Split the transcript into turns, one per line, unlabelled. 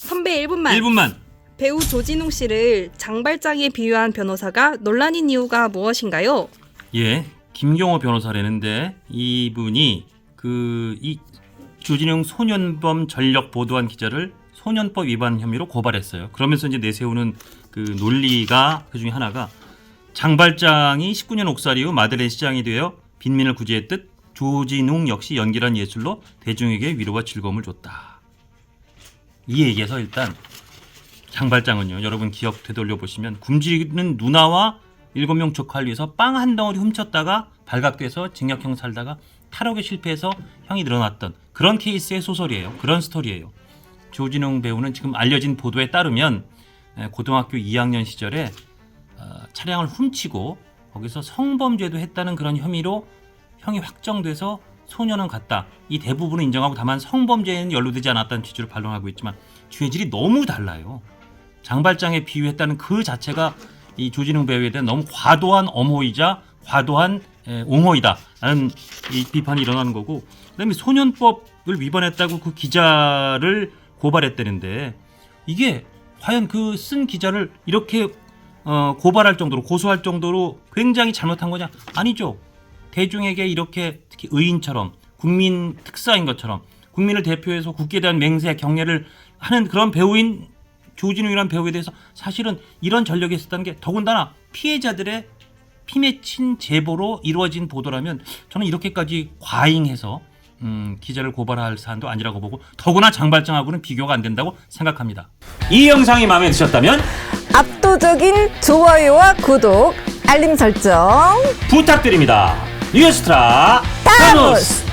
선배 1분만.
1분만.
배우 조진웅 씨를 장발장에 비유한 변호사가 논란인 이유가 무엇인가요?
예, 김경호 변호사라는데 이분이 그이 주진웅 소년범 전력 보도한 기자를 소년법 위반 혐의로 고발했어요. 그러면서 이제 내세우는 그 논리가 그 중에 하나가 장발장이 19년 옥살 이후 마들렌 시장이 되어 빈민을 구제했듯 조진웅 역시 연기란 예술로 대중에게 위로와 즐거움을 줬다. 이 얘기에서 일단 장발장은요. 여러분 기억 되돌려 보시면 굶주리는 누나와 일곱 명 조카를 위해서 빵 한 덩어리 훔쳤다가 발각돼서 징역형 살다가 탈옥에 실패해서 형이 늘어났던 그런 케이스의 소설이에요. 그런 스토리예요. 조진웅 배우는 지금 알려진 보도에 따르면 에, 고등학교 2학년 시절에 어, 차량을 훔치고 거기서 성범죄도 했다는 그런 혐의로 형이 확정돼서 소년원 갔다. 이 대부분은 인정하고 다만 성범죄에는 연루되지 않았다는 취지로 반론하고 있지만 죄질이 너무 달라요. 장발장에 비유했다는 그 자체가 이 조진웅 배우에 대한 너무 과도한 엄호이자 과도한 에, 옹호이다라는 이 비판이 일어나는 거고 그다음에 소년법을 위반했다고 그 기자를 고발했다는데 이게 과연 그 쓴 기자를 이렇게 어, 고발할 정도로 고소할 정도로 굉장히 잘못한 거냐? 아니죠. 대중에게 이렇게 특히 의인처럼 국민 특사인 것처럼 국민을 대표해서 국기에 대한 맹세 경례를 하는 그런 배우인 조진웅이라는 배우에 대해서 사실은 이런 전력이 있었다는 게 더군다나 피해자들의 피맺힌 제보로 이루어진 보도라면 저는 이렇게까지 과잉해서 음, 기자를 고발할 사안도 아니라고 보고 더구나 장발장하고는 비교가 안 된다고 생각합니다.
이 영상이 마음에 드셨다면
압도적인 좋아요와 구독, 알림 설정.
부탁드립니다. 뉴스트라
타노스!